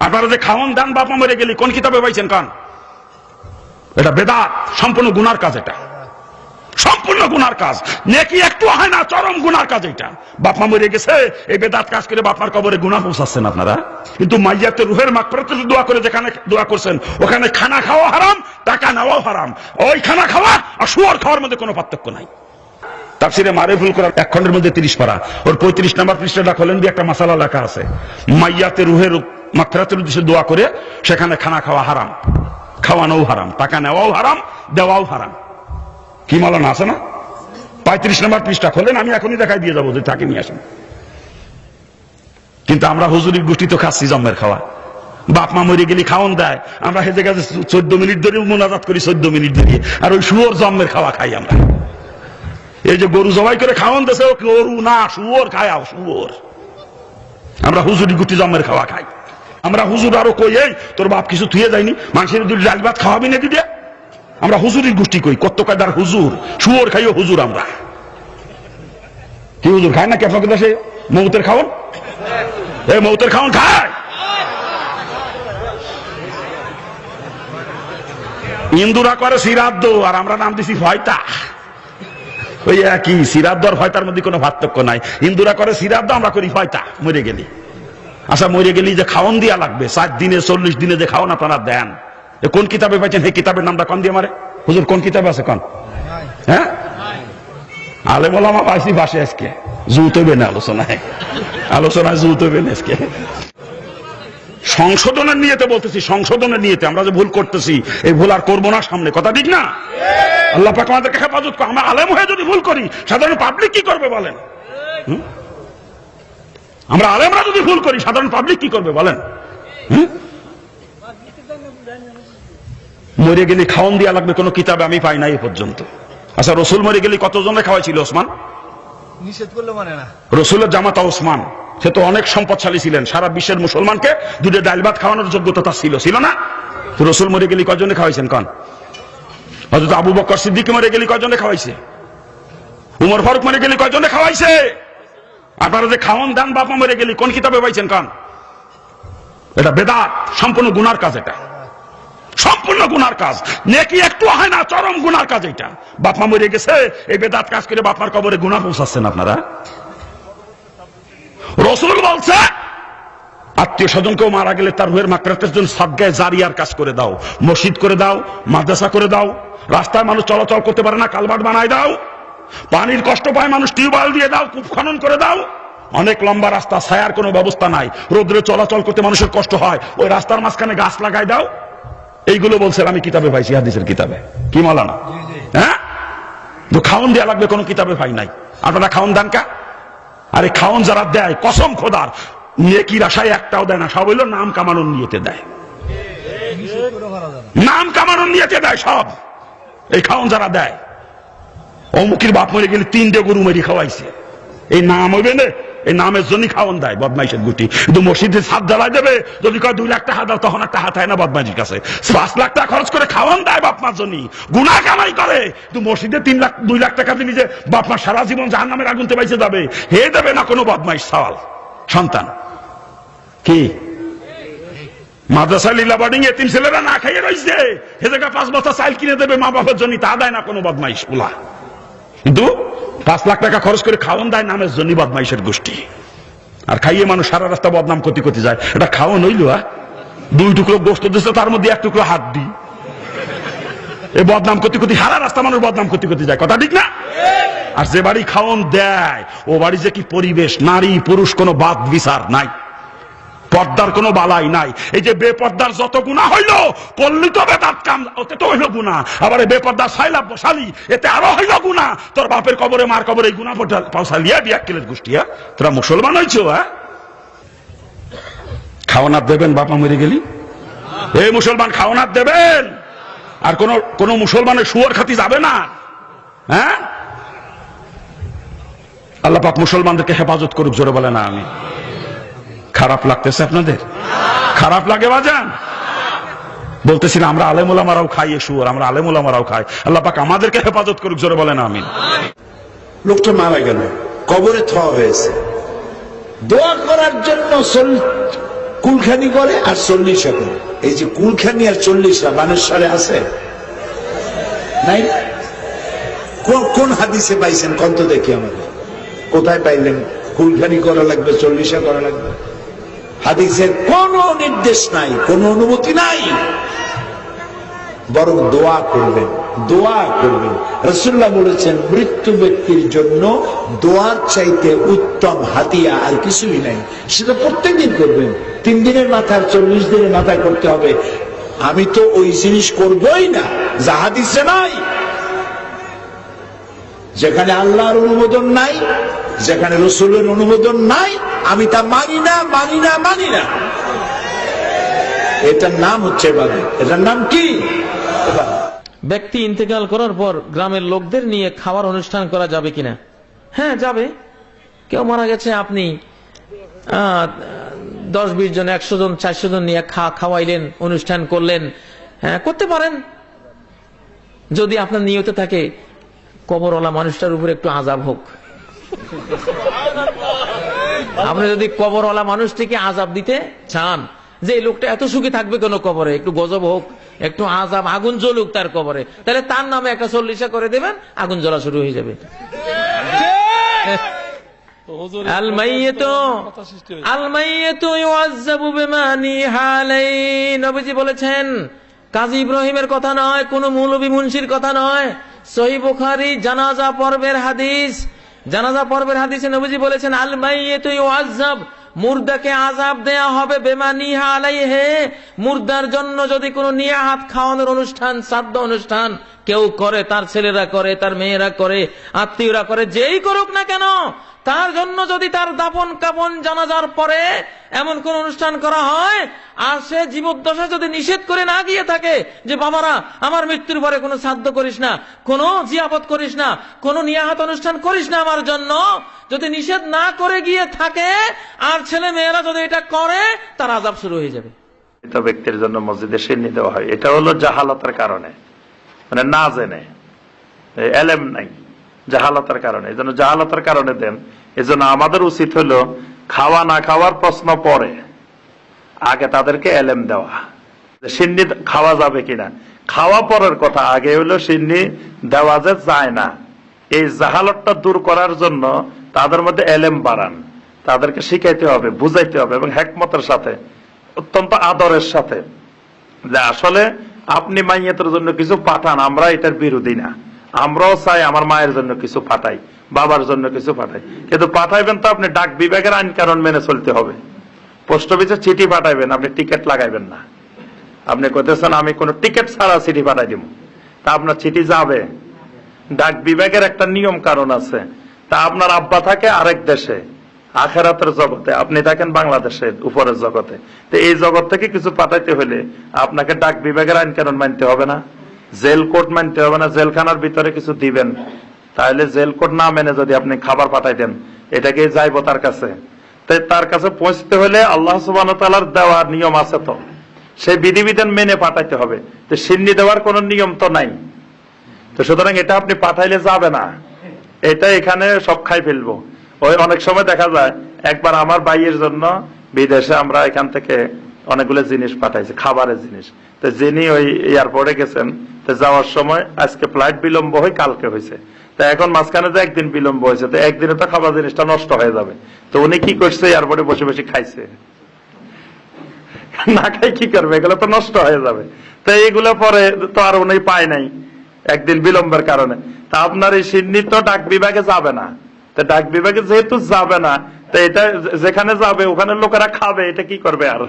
আপনারা যে খাওয়ান, দান, বাপা মরে গেলি, কোন কিতাবে পাইছেন কান? এটা বেদাত, সম্পূর্ণ গুনার কাজ এটা। সম্পূর্ণ গুনার কাজ। নেকি একটু হয় না, চরম গুনার কাজ এটা। বাপমা মরে গেছে, এই বেদাত কাজ করে বাপমার কবরে গুনাহ পৌঁছাচ্ছেন আপনারা। কিন্তু মাইয়াতে রুহের মাকফরাতে দোয়া করে যেখানে দোয়া করছেন, ওখানে খানা খাওয়া হারাম, টাকা নেওয়াও হারাম। ওই খানা খাওয়া আর শুয়ার খাওয়ার মধ্যে কোনো পার্থক্য নাই। তাফসিরে মারেফুল করার এক খন্ডের মধ্যে তিরিশ পারা। ওর পঁয়ত্রিশ নাম্বার পৃষ্ঠাটা খোলেন দিয়ে একটা মাসালা লেখা আছে। মাইয়াতে রুহের মাকফরাতের উদ্দেশ্যে দোয়া করে, সেখানে খানা খাওয়া হারাম। খাওয়ানোও হারাম, টাকা নেওয়াও হারাম, দেওয়াও হারাম। কি মালানা আছে না? পঁয়ত্রিশ নম্বর পৃষ্ঠা খোলেন, আমি এখনই দেখাই দিয়ে যাব যে তাকে নিয়ে আসেন। কিন্তু আমরা হুজুরির গোষ্ঠী তো খাচ্ছি জন্মের খাওয়া। বাপ মা মরে গেলে খাওয়ান দেয়, আমরা হেজে গেছে চোদ্দ মিনিট ধরে মোনাজাত করি, চোদ্দ মিনিট ধরে। আর ওই শুয়োর জন্মের খাওয়া খাই আমরা। এই যে গরু জবাই করে খাওয়ান দেশে গরু না, শুয়োর খায়, শুয়োর। আমরা হুজুরি গুটি জন্মের খাওয়া খাই। আমরা হুজুর আরও কই, এই, তোর বাপ কিছু থুয়ে যায়নি মানুষের দুই ডাল ভাত খাওয়াবি না দিদি আমরা হুজুরির গোষ্ঠী কই কত কায়দার হুজুর, শুয়োর খাইও হুজুর আমরা। কি হুজুর, খায় না কি আপনাকে দেশে মৌতের খাওয়ান এ, মৌতের খাওয়ান খায়! ইন্দুরা করে সিরাদ্দ আর আমরা নাম দিছি ভয়তা ওই একই সিরাদ্দ আর ভয়তার মধ্যে কোনো পার্থক্য নাই। ইন্দুরা করে সিরাদ্দ আমরা করি ভয়তা মরে গেলি। আচ্ছা মরে গেলি যে খাওয়ান দিয়া লাগবে, সাত দিনে, চল্লিশ দিনে যে খাওয়ান আপনারা দেন। কোন কিতাবে পাইছেন? সেই কিতাবের নামটা কন দিয়ে মারে? হুজুর, কোন কিতাবে আছে কন? হ্যাঁ? আলেম ওলামা পাইছি বাসে আজকে। জু তৈবে না আলোচনায়। আলোচনায় জু তৈবে না আজকে। সংশোধনের নিয়েতে বলতেছি, সংশোধনের নিয়েতে। আমরা যে ভুল করতেছি, এই ভুল আর করব না সামনে। কথা ঠিক না? আল্লাহ পাক আমাদেরকে হেফাজত আমরা আলেম হয়ে যদি ভুল করি, সাধারণ পাবলিক কি করবে বলেন? হুম? আমরা আলেমরা যদি ভুল করি সাধারণ পাবলিক কি করবে বলেন? মরে গেলে খাওয়ান দিয়া লাগবে কোনো কিতাবে আমি পাই নাই এ পর্যন্ত। আচ্ছা রসুল মরে গেলে কতজনে খাওয়াইছিল ওসমান? নিষেধ করলে মানে না। রসুলের জামাতা ওসমান সে তো অনেক সম্পদশালী ছিলেন। সারা বিশ্বের মুসলমানকে দুটো ডাল ভাত খাওয়ানোর যোগ্যতা তার ছিল ছিল না? রসুল মরে গেলে কজনে খাওয়াইছেন কন? হয়তো আবু বকর সিদ্দিক মরে গেলে কজনে খাওয়াইছে? উমর ফারুক মরে গেলে কজনে খাওয়াইছে? আপনারা যে খাওয়ান দান বাপা মরে গেলি, কোন কিতাবে পাইছেন কান? এটা বেদাত, সম্পূর্ণ গুনার কাজ এটা। সম্পূর্ণ গুনার কাজ। নেকি একটু হয় না, চরম গুনার কাজ এটা বাপমা মরে গেছে, এই বেদাত কাজ করে বাপমার কবরে গুণা পৌঁছাচ্ছেন আপনারা। রসুল বলছে, আত্মীয় স্বজন কেউ মারা গেলে তার রুহের মাকড়াতের জন্য সাদগায় জারিয়ার কাজ করে দাও। মসজিদ করে দাও, মাদ্রাসা করে দাও। রাস্তায় মানুষ চলাচল করতে পারে না কালভার্ট বানায় দাও। পানির কষ্ট পায় মানুষ টিউবওয়েল দিয়ে দাও কূপ খনন করে দাও। অনেক লম্বা রাস্তা ছায়ার কোনো ব্যবস্থা নাই। রোদ্রে চলাচল করতে মানুষের কষ্ট হয়। ওই রাস্তার মাঝখানে গাছ লাগাই দাও। এইগুলো বলছেন আমি কিতাবে পাইছি হাদিসের কিতাবে। কি মালানা? হ্যাঁ? তো খাওন দেয়া লাগবে কোনো কিতাবে পাই নাই। আপনারা খাওন দান কা? আরে খাওন যারা দেয় কসম খোদার নেকির আশায় একটাও দেয় না সব হইল নাম কামানোর নিয়েতে দেয়। নাম কামানোর নিয়েতে দেয় সব। এই খাওন যারা দেয় অমুকির বাপ মরে গেলে তিনটে গরু মেরি খাওয়াইছে। এই নাম হইবে না, এই নামের জন্যই খাওয়ান দেয় বদমাইশের গুটি। কিন্তু মসজিদে সাত জ্বালাই দেবে, যদি কয় দুই লাখ টাকা দাও, তখন একটা হাত না বদমাইশের কাছে। পাঁচ লাখ টাকা খরচ করে খাওয়ান দেয় বাপমার জন্য গুনা কামাই করে, কিন্তু মসজিদে তিন লাখ, দুই লাখ টাকা দিলি যে বাপমার সারা জীবন জাহান নামের আগুনতে পাইছে যাবে। হে দেবে না কোনো বদমাইশ সওয়াল। সন্তান, কি? মাদ্রাসা লীলা বোর্ডিং তিন ছেলেরা না খাইয়ে রয়েছে জায়গায় পাঁচ বছর চাইল কিনে দেবে মা বাবার জন্য তা দেয় না কোনো বদমাইশগুলা কিন্তু পাঁচ লাখ টাকা খরচ করে খাওয়ান দেয় নামের জন্য বদমাইশের গোষ্ঠী। আর খাইয়ে মানুষ সারা রাস্তা বদনাম করতে করতে যায়। এটা খাওয়ান হইল? দুই টুকরো গোস্ত দিচ্ছে তার মধ্যে এক টুকরো হাত দি। এ বদনাম করতে করতে সারা রাস্তা মানুষ বদনাম করতে করতে যায়। কথা ঠিক না? আর যে বাড়ি খাওয়ান দেয়, ও বাড়ি যে কি পরিবেশ, নারী, পুরুষ, কোনো বাদ বিচার নাই। পর্দার কোনো বালাই নাই। এই যে বেপর্দার যত গুণা হইল করলি তো বেদাত কাম ওতে তো হইল গুণা আবার বেপর্দার সাইলা বসালি এতে আরও হইল গুণা তোর বাপের কবরে, মার কবরে এই গুণা পৌঁছালিয়া বিয়া কিলের গোষ্ঠী হ্যাঁ? তোরা মুসলমান হয়েছ হ্যাঁ? খাওয়ানার দেবেন, বাপা মরে গেলি? এই মুসলমান খাওয়ানার দেবেন। আর কোন কোন মুসলমানের শুয়ার খাতি যাবে না। হ্যাঁ? আল্লাহ পাক মুসলমানদেরকে হেফাজত করুক, জোরে বলে না আমি। খারাপ লাগতেছে আপনাদের? খারাপ লাগে বাজান? বলতেছি না আমরা আলেমুলামারাও খাই, এ শুয়ার, আমরা আলেমুলামারাও খাই। আল্লাহ পাক আমাদেরকে হেফাজত করুক, জোরে বলে না আমি লোকটা মারা গেল, কবরে থওয়া হয়েছে। দোয়া করার জন্য কুলখানি করে আর চল্লিশা করে। এই যে কুলখানি আর চল্লিশা বানেশ্বরে আছে? নাই? কোন- কোন হাদিসে পাইছেন? কত দেখি আমাদের। কোথায় পাইলেন? কুলখানি করা লাগবে, চল্লিশা করা লাগবে? হাদিসের কোন নির্দেশ নাই, কোন অনুমতি নাই। বরং দোয়া করবেন দোয়া করবেন। রসুল্লাহ বলেছেন, মৃত্যু ব্যক্তির জন্য দোয়ার চাইতে উত্তম হাতিয়া আর কিছুই নাই। সেটা প্রত্যেকদিন করবেন। তিন দিনের মাথায় চল্লিশ দিনের মাথায় করতে হবে। আমি তো ওই জিনিস করবই না জাহাদিসে নাই। যেখানে আল্লাহর অনুমোদন নাই যেখানে রসুলের অনুমোদন নাই, আমি তা মানি না মানি না মানি না। এটার নাম হচ্ছে এটার নাম কি? ব্যক্তি ইন্তেকাল করার পর গ্রামের লোকদের নিয়ে খাওয়ার অনুষ্ঠান করা যাবে কিনা? হ্যাঁ যাবে। কেউ মারা গেছে, আপনি দশ, বিশ জন, একশো জন, চারশো জন নিয়ে খাওয়াইলেন, অনুষ্ঠান করলেন। হ্যাঁ করতে পারেন। যদি আপনার নিয়ত থাকে, কবরওয়ালা মানুষটার উপরে একটু আজাব হোক। আপনি যদি কবরওয়ালা মানুষটিকে আজাব দিতে চান, যে লোকটা এত সুখী থাকবে কেন কবরে? একটু গজব হোক, একটু আজাব আগুন জ্বলুক তার কবরে। তাহলে তার নামে একটা চল্লিশা করে দেবেন, আগুন জ্বলা শুরু হয়ে যাবে। বলেছেন, কাজী ইব্রাহিমের কথা নয়, কোন মৌলবী মুন্সির কথা নয়। সহি বুখারী জানাজা পর্বের হাদিস জানাজা পর্বের হাদিসে নবীজি বলেছেন, আল ইউআযযাব মুর্দাকে আজাব দেয়া হবে, বেমা নিহা আলাই হে মুর্দার জন্য যদি কোনো নিয়াহাত খাওয়ানোর অনুষ্ঠান, শ্রাদ্ধ অনুষ্ঠান কেউ করে, তার ছেলেরা করে, তার মেয়েরা করে, আত্মীয়রা করে, যেই করুক না কেন তার জন্য যদি তার দাপন কাপন জানাজার পরে এমন কোন অনুষ্ঠান করা হয়, আর সে জীবদ্দশা যদি নিষেধ করে না গিয়ে থাকে যে, বাবারা, আমার মৃত্যুর পরে কোনো শ্রাদ্ধ করিস না, কোনো জিয়াপত করিস না, কোনো নিয়াহাত অনুষ্ঠান করিস না আমার জন্য, যদি নিষেধ না করে গিয়ে থাকে, আর ছেলে মেয়েরা যদি এটা করে, তার আজাব শুরু হয়ে যাবে। মৃত ব্যক্তির জন্য মসজিদে সিন্নি দেওয়া হয়। এটা হলো জাহালতের কারণে। মানে না জেনে। এলেম নাই। জাহালতের কারণে। এই জন্য জাহালতের কারণে দেন। এই জন্য আমাদের উচিত হলো খাওয়া না খাওয়ার প্রশ্ন পরে আগে তাদেরকে এলেম দেওয়া। সিন্নি খাওয়া যাবে কিনা? খাওয়া পরের কথা, আগে হলো সিন্নি দেওয়া যে যায় না। এই জাহালতটা দূর করার জন্য তাদের মধ্যে এলেম বাড়ান। তাদেরকে শিখাইতে হবে, বুঝাইতে হবে এবং হেকমতের সাথে, অত্যন্ত আদরের সাথে। যে আসলে আপনি মাইয়াতের জন্য কিছু পাঠান, আমরা এটার বিরোধী না। আমরাও চাই আমার মায়ের জন্য কিছু পাঠাই, বাবার জন্য কিছু পাঠাই। কিন্তু পাঠাইবেন তো আপনি ডাক বিভাগের আইন কারণ মেনে চলতে হবে। পোস্ট অফিসে চিঠি পাঠাইবেন, আপনি টিকিট লাগাইবেন না। আপনি কইতেছেন, আমি কোনো টিকিট ছাড়া চিঠি পাঠাই দিব তা আপনার চিঠি যাবে। ডাক বিভাগের একটা নিয়ম কারণ আছে। তা আপনার আব্বা থাকে আরেক দেশে, আখেরাতের জগতে। আপনি থাকেন বাংলাদেশে, উপরের জগতে। তো এই জগৎ থেকে কিছু পাঠাইতে হলে আপনাকে ডাক বিভাগের আইন কানুন মানতে হবে না। জেল কোর্ট মানতে হবে না, জেলখানার ভিতরে কিছু দিবেন। তাহলে জেল কোর্ট না মেনে যদি আপনি খাবার পাঠাইতেন এটাকে যাইব তার কাছে। তাই তার কাছে পৌঁছতে হলে আল্লাহ তালার দেওয়ার নিয়ম আছে তো। সেই বিধিবিধান মেনে পাঠাইতে হবে। তো সিন্নি দেওয়ার কোন নিয়ম তো নাই। তো সুতরাং এটা আপনি পাঠাইলে যাবে না। এটা এখানে সব খাই ফেলব। ওই অনেক সময় দেখা যায়, একবার আমার ভাইয়ের জন্য বিদেশে আমরা এখান থেকে অনেকগুলো জিনিস পাঠাইছি, খাবারের জিনিস। তো যিনি ওই এয়ারপোর্টে গেছেন, তো যাওয়ার সময় আজকে ফ্লাইট বিলম্ব হয় কালকে হয়েছে। তো এখন মাঝখানে যে একদিন বিলম্ব হয়েছে, তো একদিনে তো খাবার জিনিসটা নষ্ট হয়ে যাবে। তো উনি কি করছে, এয়ারপোর্টে বসে বসে খাইছে? না খাই কি করবে? এগুলো তো নষ্ট হয়ে যাবে। তো এইগুলো পরে তো আর উনি পায় নাই একদিন বিলম্বের কারণে। তা আপনার এই সিন্নি তো ডাক বিভাগে যাবে না। তো ডাক বিভাগে যেহেতু যাবে না, তো এটা যেখানে যাবে ওখানে লোকেরা খাবে, এটা কি করবে আর?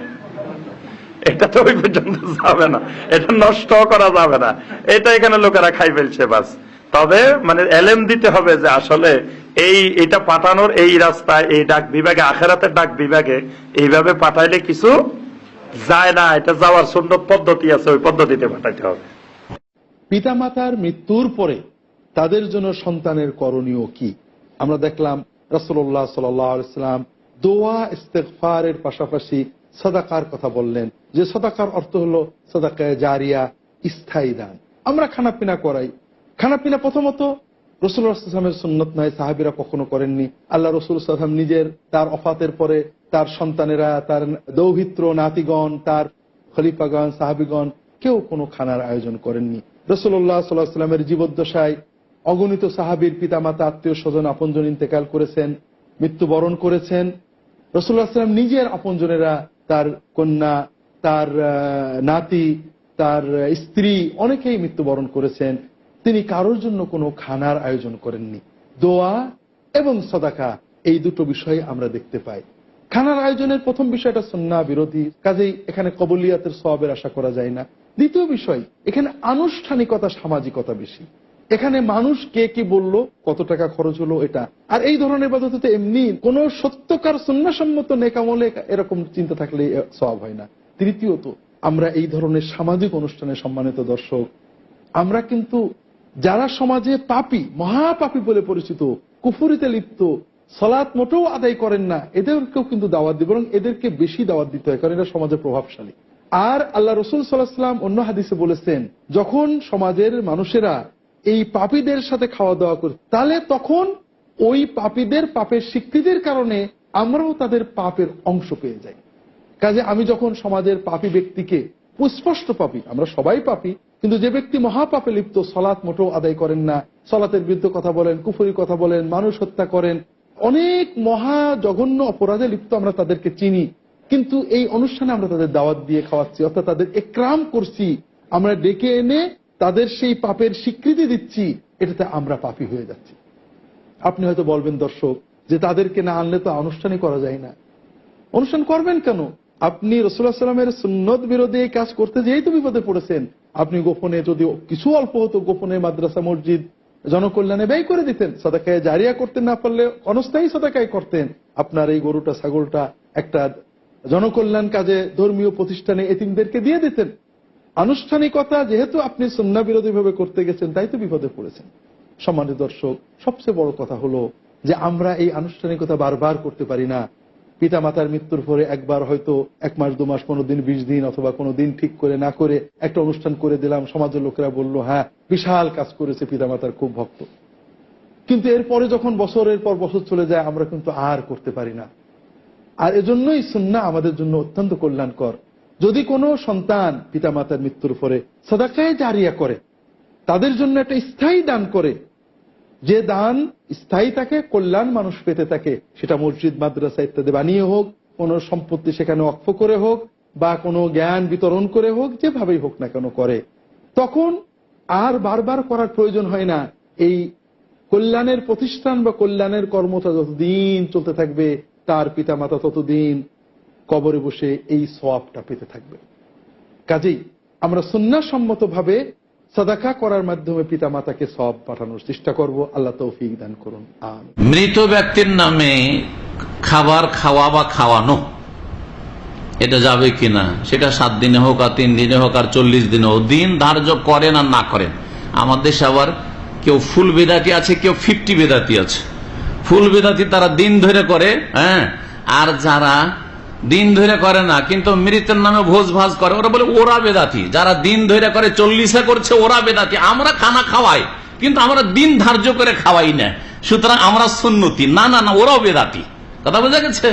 এটা তো ওই পর্যন্ত যাবে না। এটা নষ্ট করা যাবে না। এটা এখানে লোকেরা খাই ফেলছে বাস। তবে মানে এলেম দিতে হবে যে আসলে এই এটা পাঠানোর এই রাস্তায় এই ডাক বিভাগে, আখেরাতের ডাক বিভাগে এইভাবে পাঠাইলে কিছু যায় না। এটা যাওয়ার সুন্দর পদ্ধতি আছে, ওই পদ্ধতিতে পাঠাইতে হবে। পিতামাতার মৃত্যুর পরে তাদের জন্য সন্তানের করণীয় কি? আমরা দেখলাম রসল্লাহ সাল্লাম দোয়া ইস্তেকফারের পাশাপাশি সদাকার কথা বললেন। যে সদাকার অর্থ হলো সদাকায় জারিয়া, স্থায়ী দান। আমরা খানাপিনা করাই। খানাপিনা প্রথমত রসুল আসলামের সুন্নত নয় সাহাবিরা কখনো করেননি। আল্লাহ রসুল সাল্লাম নিজের, তার অফাতের পরে তার সন্তানেরা, তার দৌহিত্র নাতিগণ, তার খলিফাগণ, সাহাবিগণ কেউ কোনো খানার আয়োজন করেননি। রসুল্লাহ সাল্লাহ সাল্লামের জীবদ্দশায় অগণিত সাহাবির পিতামাতা, আত্মীয় স্বজন, আপনজন ইন্তেকাল করেছেন, মৃত্যুবরণ করেছেন। রসুল্লাহ সাল্লাম নিজের আপনজনেরা তার কন্যা, তার নাতি, তার স্ত্রী অনেকেই মৃত্যুবরণ করেছেন। তিনি কারোর জন্য কোনো খানার আয়োজন করেননি। দোয়া এবং সদাকা, এই দুটো বিষয় আমরা দেখতে পাই। খানার আয়োজনের প্রথম বিষয়টা সন্না, বিরোধী। কাজেই এখানে কবলিয়াতের সবের আশা করা যায় না। দ্বিতীয় বিষয়, এখানে আনুষ্ঠানিকতা, সামাজিকতা বেশি। এখানে মানুষ কে কি বলল, কত টাকা খরচ হলো এটা? আর এই ধরনের বাদতে এমনি কোন সত্যকার সন্ন্যাসম্মত নেকামলে এরকম চিন্তা থাকলে সব হয় না। তৃতীয়ত আমরা এই ধরনের সামাজিক অনুষ্ঠানে সম্মানিত দর্শক, আমরা কিন্তু যারা সমাজে পাপি, মহাপাপী বলে পরিচিত, কুফুরিতে লিপ্ত সলাৎ মোটেও আদায় করেন না, এদেরকেও কিন্তু দাওয়াত দিই, বরং এদেরকে বেশি দাওয়াত দিতে হয়, কারণ এরা সমাজে প্রভাবশালী। আর আল্লাহ রসুল সাল্লাহাম অন্য হাদিসে বলেছেন, যখন সমাজের মানুষেরা এই পাপীদের সাথে খাওয়া দাওয়া করে। তাহলে তখন ওই পাপীদের, পাপের স্বীকৃতির কারণে আমরাও তাদের পাপের অংশ পেয়ে যাই। কাজে আমি যখন সমাজের পাপী ব্যক্তিকে সুস্পষ্ট পাপি, আমরা সবাই পাপি, কিন্তু যে ব্যক্তি মহাপাপে লিপ্ত সলাৎ মোটেও আদায় করেন না, সলাতের বিরুদ্ধে কথা বলেন কুফুরি কথা বলেন, মানুষ হত্যা করেন, অনেক মহা জঘন্য অপরাধে লিপ্ত আমরা তাদেরকে চিনি, কিন্তু এই অনুষ্ঠানে আমরা তাদের দাওয়াত দিয়ে খাওয়াচ্ছি, অর্থাৎ তাদের একরাম করছি। আমরা ডেকে এনে তাদের সেই পাপের স্বীকৃতি দিচ্ছি, এটাতে আমরা পাপী হয়ে যাচ্ছি। আপনি হয়তো বলবেন, দর্শক, যে তাদেরকে না আনলে তো আনুষ্ঠানিক করা যায় না। অনুষ্ঠান করবেন কেন? আপনি রসুল্লাহ সাল্লামের সুন্নত বিরোধী এই কাজ করতে যেই তো বিপদে পড়েছেন, আপনি গোপনে যদি কিছু অল্প হতো গোপনে মাদ্রাসা, মসজিদ, জনকল্যাণে ব্যয় করে দিতেন, সদাকায় জারিয়া করতে না পারলে অনস্থায়ী সদাকায় করতেন, আপনার এই গরুটা, ছাগলটা একটা জনকল্যাণ কাজে ধর্মীয় প্রতিষ্ঠানে এতিমদেরকে দিয়ে দিতেন। আনুষ্ঠানিকতা যেহেতু আপনি সন্না বিরোধী ভাবে করতে গেছেন, তাই তো বিপদে পড়েছেন। সম্মানিত দর্শক, সবচেয়ে বড় কথা হলো যে আমরা এই আনুষ্ঠানিকতা বারবার করতে পারি না। পিতা মাতার মৃত্যুর পরে একবার হয়তো এক মাস, দু মাস পনেরো দিন, বিশ দিন অথবা কোনো দিন ঠিক করে না করে একটা অনুষ্ঠান করে দিলাম, সমাজের লোকেরা বলল হ্যাঁ বিশাল কাজ করেছে পিতা মাতার খুব ভক্ত। কিন্তু এরপরে যখন বছরের পর বছর চলে যায়, আমরা কিন্তু আর করতে পারি না। আর এজন্যই সুন্না আমাদের জন্য অত্যন্ত কল্যাণকর। যদি কোনো সন্তান পিতা মাতার মৃত্যুর পরে সদাকায় জারিয়া করে, তাদের জন্য একটা স্থায়ী দান করে, যে দান স্থায়ী থাকে কল্যাণ মানুষ পেতে থাকে সেটা মসজিদ, মাদ্রাসা ইত্যাদি বানিয়ে হোক, কোন সম্পত্তি সেখানে অক্ষ করে হোক, বা কোনো জ্ঞান বিতরণ করে হোক, যেভাবেই হোক না কেন করে, তখন আর বারবার করার প্রয়োজন হয় না। এই কল্যাণের প্রতিষ্ঠান বা কল্যাণের কর্মটা যতদিন চলতে থাকবে, তার পিতামাতা ততদিন কবরে বসে এই সোয়াবটা পেতে থাকবে। কাজেই আমরা সন্ন্যাসম্মত ভাবে সাদাকা করার মাধ্যমে পিতা মাতাকে সব পাঠানোর চেষ্টা করব। আল্লাহ তৌফিক দান করুন। মৃত ব্যক্তির নামে খাবার খাওয়া বা খাওয়ানো, এটা যাবে কিনা, সেটা সাত দিনে হোক আর তিন দিনে হোক আর চল্লিশ দিনে হোক, দিন ধার্য করেন আর না করেন আমাদের দেশে আবার কেউ ফুল বেদাতি আছে, কেউ ফিফটি বেদাতি আছে। ফুল বেদাতি তারা দিন ধরে করে হ্যাঁ আর যারা দিন ধরে করে না, কিন্তু মৃতের নামে ভোজ ভাজ করে। ওরা বলে, ওরা বেদাতি। যারা দিন ধরে করে, চল্লিশে করছে, ওরা বেদাতি। আমরা খানা খাওয়াই, কিন্তু আমরা দিন ধার্য করে খাওয়াই না। সুতরাং আমরা সুন্নতি। না না না, ওরাও বেদাতি। কথা বোঝা গেছে?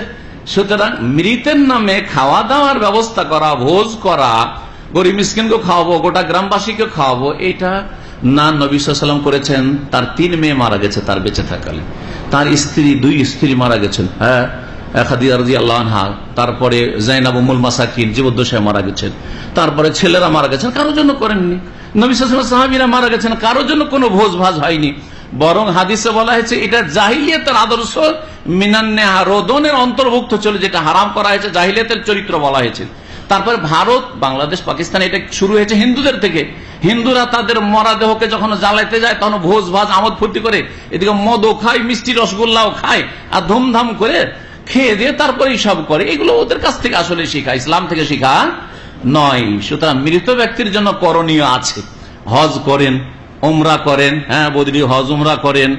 সুতরাং মৃতের নামে খাওয়া দাওয়ার ব্যবস্থা করা, ভোজ করা, গরিব মিসকিনকে খাওয়াবো, গোটা গ্রামবাসীকে খাওয়াবো, এটা না নবী সাল্লাম করেছেন। তার তিন মেয়ে মারা গেছে, তার বেঁচে থাকালে তার স্ত্রী, দুই স্ত্রী মারা গেছেন। হ্যাঁ তারপরে জাইনাব মাসাকিন, জীবদ্দশায় মারা গেছেন। তারপরে ছেলেরা মারা গেছেন, কারোর জন্য করেননি। নবী সাল্লাম সাহাবিরা মারা গেছেন, কারোর জন্য কোনো ভোজ ভাজ হয়নি। বরং হাদিসে বলা হয়েছে, এটা জাহিলিয়াতের আদর্শ মিনান্নেহা রোদনের অন্তর্ভুক্ত চলে, যেটা হারাম করা হয়েছে, জাহিলিয়াতের চরিত্র বলা হয়েছে। তারপরে ভারত, বাংলাদেশ, পাকিস্তান, এটা শুরু হয়েছে হিন্দুদের থেকে। হিন্দুরা তাদের মরা দেহকে যখন জ্বালাইতে যায়, তখন ভোজ ভাজ আমোদ ফুর্তি করে, এদিকে মদও খায়, মিষ্টি রসগোল্লাও খায়, আর ধুমধাম করে খেয়ে দিয়ে তারপরে সব করে। এগুলো ওদের কাছ থেকে আসলে শিখা, ইসলাম থেকে শিখা নয়। সুতরাং মৃত ব্যক্তির জন্য করণীয় আছে। হজ করেন ওমরা করেন হ্যাঁ বদলি হজ, উমরা করেন,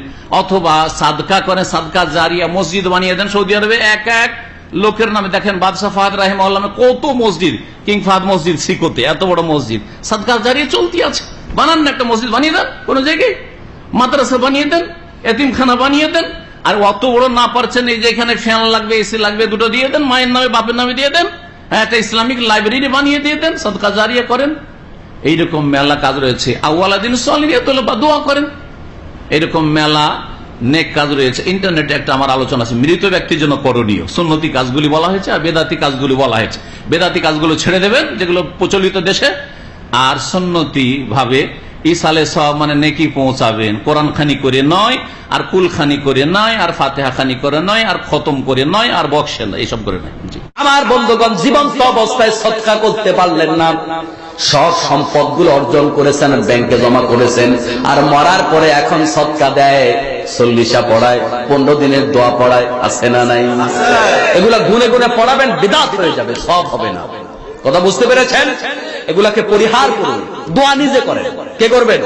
অথবা সাদকা করেন, সাদকা জারিয়া মসজিদ বানিয়ে দেন সৌদি আরবে। এক এক লোকের নামে দেখেন বাদশাহ ফাহাদ রাহিম আল্লাহ কত মসজিদ। কিং ফাহাদ মসজিদ শিকোতে এত বড় মসজিদ। সাদকা জারিয়া চলতি আছে। বানান না একটা মসজিদ বানিয়ে দেন কোন জায়গায়। মাদ্রাসা বানিয়ে দেন, এতিমখানা বানিয়ে দেন আর অত বড় না পারছেন এই যে এখানে ফ্যান লাগবে এসি লাগবে দুটো দিয়ে দেন মায়ের নামে বাপের নামে দিয়ে দেন হ্যাঁ, একটা ইসলামিক লাইব্রেরি বানিয়ে দিয়ে দেন সদকা জারিয়া করেন। এইরকম মেলা কাজ রয়েছে। আউ্লাদিন বা দোয়া করেন। এরকম মেলা নেক কাজ রয়েছে। ইন্টারনেটে একটা আমার আলোচনা আছে। মৃত ব্যক্তির জন্য করণীয়। সুন্নতি কাজগুলি বলা হয়েছে আর বেদাতি কাজগুলি বলা হয়েছে। বেদাতি কাজগুলো ছেড়ে দেবেন যেগুলো প্রচলিত দেশে আর সন্নতি ভাবে ইসালে সব মানে নেকি পৌঁছাবেন কোরআন খানি করে নয়, আর কুল খানি করে নয়, আর ফাতেহা খানি করে নয়, আর খতম করে নয়, আর বক্সে নয় এইসব করে নয়। আমার বন্ধুগণ, জীবন্ত অবস্থায় সৎকার করতে পারলেন না। সব সম্পদগুলো অর্জন করেছেন, ব্যাংকে জমা করেছেন, আর মরার পরে এখন সৎকা দেয়, চল্লিশা পড়ায়, পনেরো দিনের দোয়া পড়ায়, আছে না নাই? এগুলা গুনে গুনে পড়াবেন, বিদাত হয়ে যাবে, সব হবে না। কথা বুঝতে পেরেছেন? এগুলাকে পরিহার করুন। দোয়া নিজে করেন। কে করবেন?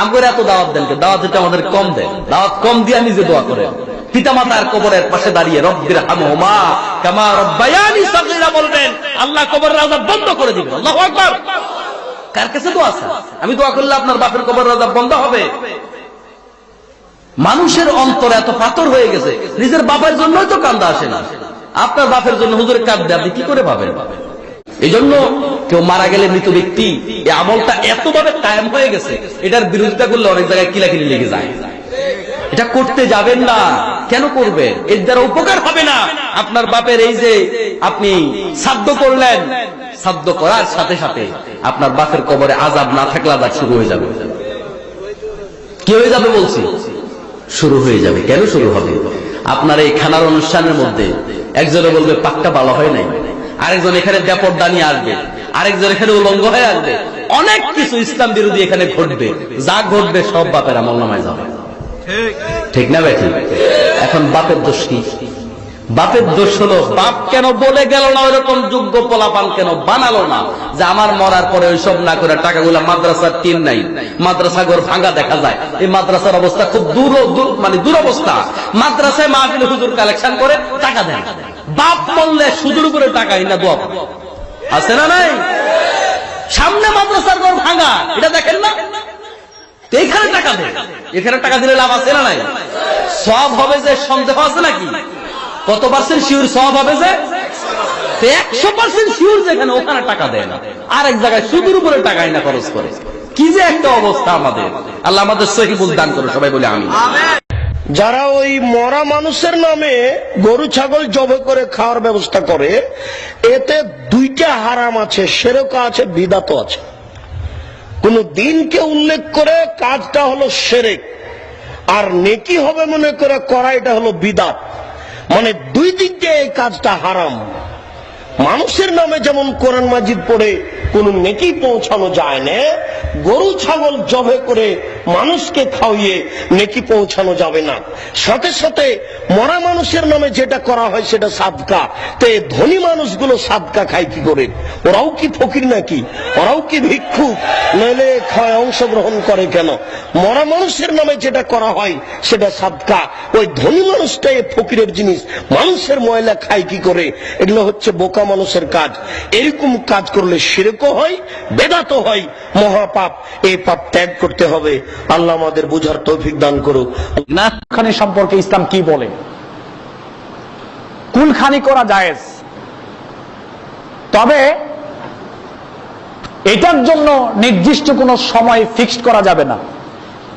আমগরে এত দাওয়াত দেন দাওয়াত দিতে আমাদের কম দেন। দাওয়াত কম দিয়া নিজে দোয়া করেন। পিতামাতার কবরের পাশে দাঁড়িয়ে রব্বির কামা রব্বায়ানি বলবেন, আল্লাহ বন্ধ করে দিবেন। আল্লাহু আকবার। কার কাছে দোয়া আছে? আমি দোয়া করলে আপনার বাপের বন্ধ হবে। মানুষের অন্তর এত পাথর হয়ে গেছে, নিজের বাপের জন্যই তো কান্দা আসে না। আপনার বাপের জন্য হুজুরে কাঁদবে, আপনি কি করে পাবেন এই জন্য কেউ মারা গেলে মৃত ব্যক্তি, এই আমলটা এতভাবে কায়েম হয়ে গেছে, এটার বিরোধিতা করলে অনেক জায়গায় কিলাকিলি লেগে যায়। এটা করতে যাবেন না, কেন করবেন? এর দ্বারা উপকার হবে না। আপনার বাপের এই যে আপনি সাধ্য করলেন, সাধ্য করার সাথে সাথে আপনার বাপের কবরে আজাব না থাকলে আজাব শুরু হয়ে যাবে। কি হয়ে যাবে বলছি? শুরু হয়ে যাবে। কেন শুরু হবে? আপনার এই খানার অনুষ্ঠানের মধ্যে একজনে বলবে, পাকটা ভালো হয় নাই। আরেকজন এখানে ব্যাপরদা নিয়ে আসবে আরেকজন এখানে উলঙ্গ হয়ে আসবে। অনেক কিছু ইসলাম বিরোধী এখানে ঘটবে যা ঘটবে সব বাপের আমল নামায় যাবে। ঠিক। না ভাই এখন বাপের দোষ কি? বাপের দোষ হলো বাপ কেন বলে গেল না ওইরকম যোগ্য পোলাপান কেন? বানালো না। যে আমার মরার পরে ওইসব না করে টাকাগুলা মাদ্রাসার টিন নাই মাদ্রাসা ঘর ভাঙা দেখা যায়। এই মাদ্রাসার অবস্থা খুব দূর দূর- মানে দুরবস্থা। মাদ্রাসায় মাহফিল হুজুর কালেকশন করে টাকা দেন। বাপ বললে সুদূর করে টাকা না দোয়া আছে না নাই? সামনে মাদ্রাসার ঘর ভাঙা, এটা দেখেন না? এখানে টাকা দেয় এখানে টাকা দিলে লাভ আছে না নাই? সব হবে যে সন্দেহ আছে নাকি? কত পার্সেন্ট শিওর সব হবে যে? একশো পার্সেন্ট শিওর যেখানে ওখানে টাকা দেয় না। আর এক জায়গায় সুদূর উপরে টাকা না খরচ করে। কি যে একটা অবস্থা আমাদের। আল্লাহ আমাদের সহিবুল দান করে সবাই বলে আমি যারা ওই মরা মানুষের নামে গরু, ছাগল জবে করে খাওয়ার ব্যবস্থা করে, এতে দুইটা হারাম আছে সেরকম আছে বিদাত আছে। কোন দিনকে উল্লেখ করে কাজটা হলো সেরেক, আর নেকি হবে মনে করে করা এটা হলো বিদাত। মানে দুই দিক দিয়ে এই কাজটা হারাম। মানুষের নামে যেমন কোরআন মাজিদ পড়ে, কোন নেকি পৌঁছানো যায় না। গরু, ছাগল জবে করে মানুষকে খাওয়িয়ে নেকি পৌঁছানো যাবে না। সাথে সাথে মরা মানুষের নামে যেটা করা হয় সেটা সাদকা। তো ধনী মানুষগুলো সাদকা খায় কি করে? ওরাও কি ফকির নাকি? ওরাও কি ভিক্ষুক? নইলে খায় অংশগ্রহণ করে কেন? মরা মানুষের নামে যেটা করা হয় সেটা সাদকা। ওই ধনী মানুষটা এই ফকিরের জিনিস। মানুষের ময়লা খায় কি করে? এগুলো হচ্ছে বোকা মানুষের কাজ। এরকম কাজ করলে সেরকম হয় বেদাত হয়। মহাপাপ, এই পাপ ত্যাগ করতে হবে। আল্লাহ আমাদের বুঝার তৌফিক দান করুক। না কুলখানি সম্পর্কে ইসলাম কি বলে? কুলখানি করা জায়েজ। তবে এটার জন্য নির্দিষ্ট কোনো সময় ফিক্সড করা যাবে না।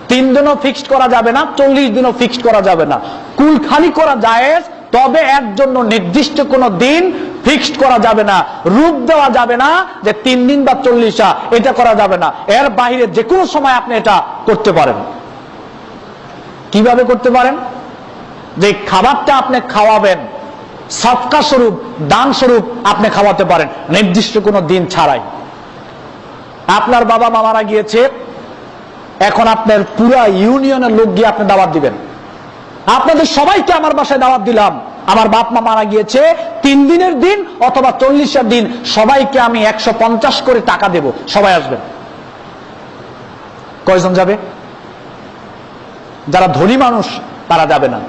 তিন দিনও ফিক্সড করা যাবে না, চল্লিশ দিনও ফিক্সড করা যাবে না। কুলখানি করা জায়েজ, তবে এর জন্য নির্দিষ্ট কোনো দিন ফিক্সড করা যাবে না, রূপ দেওয়া যাবে না যে তিন দিন বা চল্লিশা এটা করা যাবে না। এর বাইরে যে কোনো সময় আপনি এটা করতে পারেন। কীভাবে করতে পারেন? যে খাবারটা আপনি খাওয়াবেন সৎকা স্বরূপ, দান স্বরূপ আপনি খাওয়াতে পারেন, নির্দিষ্ট কোনো দিন ছাড়াই। আপনার বাবা মা মারা গিয়েছে, এখন আপনার পুরা ইউনিয়নের লোক গিয়ে আপনি দাওয়াত দিবেন। আপনাদের সবাইকে আমার বাসায় দাওয়াত দিলাম। আমার বাপ মা মারা গিয়েছে, তিন দিনের দিন অথবা চল্লিশের দিন, সবাইকে আমি একশো পঞ্চাশ করে টাকা দেব। সবাই আসবেন। কয়জন যাবে? যারা ধনী মানুষ, তারা যাবে না।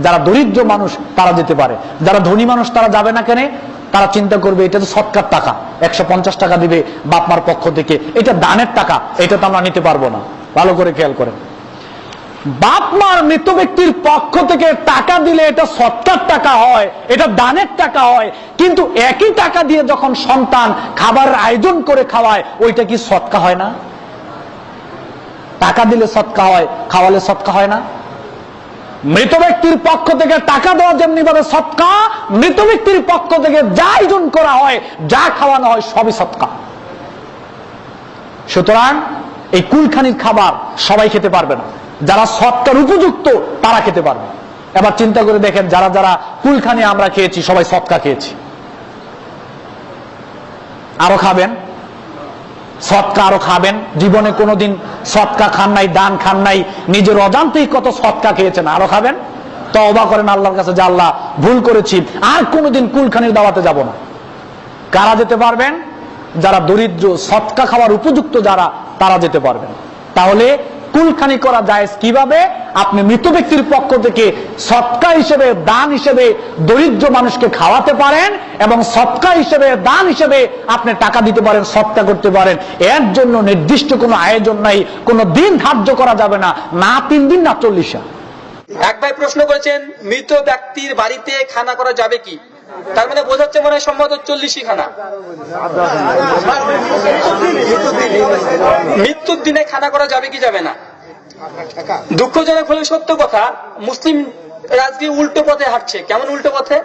যারা দরিদ্র মানুষ, তারা যেতে পারে। যারা ধনী মানুষ, তারা যাবে না কেন? তারা চিন্তা করবে, এটা তো সৎকার টাকা। একশো পঞ্চাশ টাকা দিবে বাপমার পক্ষ থেকে। এটা দানের টাকা, এটা তো আমরা নিতে পারব না। ভালো করে খেয়াল করেন। বাপ মার মৃত ব্যক্তির পক্ষ থেকে টাকা দিলে এটা সত্তর টাকা হয়, এটা দানের টাকা হয়, কিন্তু একই টাকা দিয়ে যখন সন্তান খাবারের আয়োজন করে খাওয়ায়, ওইটা কি সৎকা হয় না? টাকা দিলে সৎকা হয়, খাওয়ালে সৎকা হয় না? মৃত ব্যক্তির পক্ষ থেকে টাকা দেওয়া যেমনি ভাবে সৎকা, মৃত ব্যক্তির পক্ষ থেকে যা আয়োজন করা হয়, যা খাওয়ানো হয়, সবই সৎকা। সুতরাং এই কুলখানির খাবার সবাই খেতে পারবে না। যারা সৎকার উপযুক্ত, তারা খেতে পারবে। এবার চিন্তা করে দেখেন, যারা যারা কুলখানি আমরা খেয়েছি, সবাই সৎকা খেয়েছি। আরও খাবেন? সৎকা আরও খাবেন? জীবনে কোনোদিন সৎকা খান নাই, দান খান নাই, নিজের অজান্তেই কত সৎকা খেয়েছেন, আরও খাবেন? তো অবা করেন আল্লাহর কাছে, যে আল্লাহ, ভুল করেছি, আর কোনোদিন কুলখানির দাওয়াতে যাব না। কারা যেতে পারবেন? যারা দরিদ্র, সৎকা খাওয়ার উপযুক্ত যারা, তারা যেতে পারবেন। তাহলে কুলখানি করা যায় কীভাবে? আপনি মৃত ব্যক্তির পক্ষ থেকে সৎকা হিসেবে দান হিসেবে দরিদ্র মানুষকে খাওয়াতে পারেন এবং সৎকা হিসেবে দান হিসেবে আপনি টাকা দিতে পারেন, সৎকা করতে পারেন। এর জন্য নির্দিষ্ট কোনো আয়োজন নাই, কোনো দিন ধার্য করা যাবে না না তিন দিন, না চল্লিশা এক ভাই প্রশ্ন করেছেন, মৃত ব্যক্তির বাড়িতে খানা করা যাবে কি? তার মানে বোঝাচ্ছে মনে হয় সম্ভবত চল্লিশই খানা মৃত্যুর দিনে খানা করা যাবে কি যাবে না? দুঃখজনক হলে সত্য কথা, মুসলিম রাজনীতি উল্টো পথে হাঁটছে। কেমন উল্টো পথে?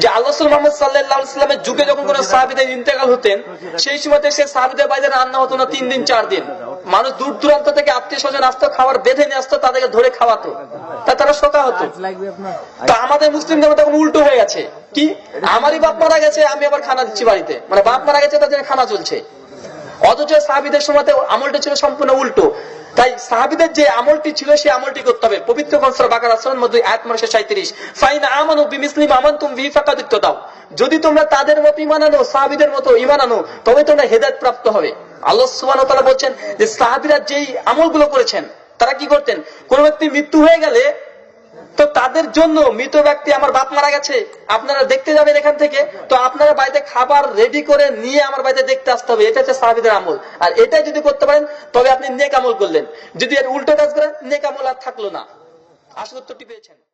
যে আল্লাহ মোহাম্মদ সাল্লাহ ইসলামের যুগে যখন কোন সাহাবিদের ইন্তেকাল হতেন, সেই সময়তে সে সাহাবিদের বাইরে রান্না হতো না তিন দিন, চার দিন। মানুষ দূর দূরান্ত থেকে আত্মীয় স্বজন আসতো, খাবার বেঁধে নিয়ে আসতো, তাদেরকে ধরে খাওয়াতো। তা তারা শোকা হতো। তো আমাদের মুসলিম ধর্ম তখন উল্টো হয়ে গেছে। কি? আমারই বাপ মারা গেছে, আমি আবার খানা দিচ্ছি বাড়িতে। মানে বাপ মারা গেছে তাদের খানা চলছে। অথচ সাহাবিদের সময়তে আমলটা ছিল সম্পূর্ণ উল্টো। তাই সাহাবিদের যে আমলটি ছিল, সেই আমলটি করতে হবে। পবিত্র কনসর বাকার আসরের মধ্যে আয়াত মানুষের সাঁত্রিশ ফাইন আমানু বিমিসলিম আমান তুমি ভি ফাকাদিত্য দাও। যদি তোমরা তাদের মতো ইমান আনো, সাহাবিদের মতো ইমান আনো, তবে তোমরা হেদায়ত প্রাপ্ত হবে। আল্লাহ সুবান তারা বলছেন যে সাহাবিরা যেই আমলগুলো করেছেন, তারা কি করতেন? কোন ব্যক্তি মৃত্যু হয়ে গেলে তো তাদের জন্য মৃত ব্যক্তি আমার বাপ মারা গেছে। আপনারা দেখতে যাবেন এখান থেকে। তো আপনারা বাড়িতে খাবার রেডি করে নিয়ে আমার বাড়িতে দেখতে আসতে হবে। এটা হচ্ছে সাহাবিদের আমল। আর এটাই যদি করতে পারেন, তবে আপনি নেক আমল করলেন। যদি এর উল্টো কাজ করেন, নেক আমল আর থাকল না। আসল উত্তরটি পেয়েছেন।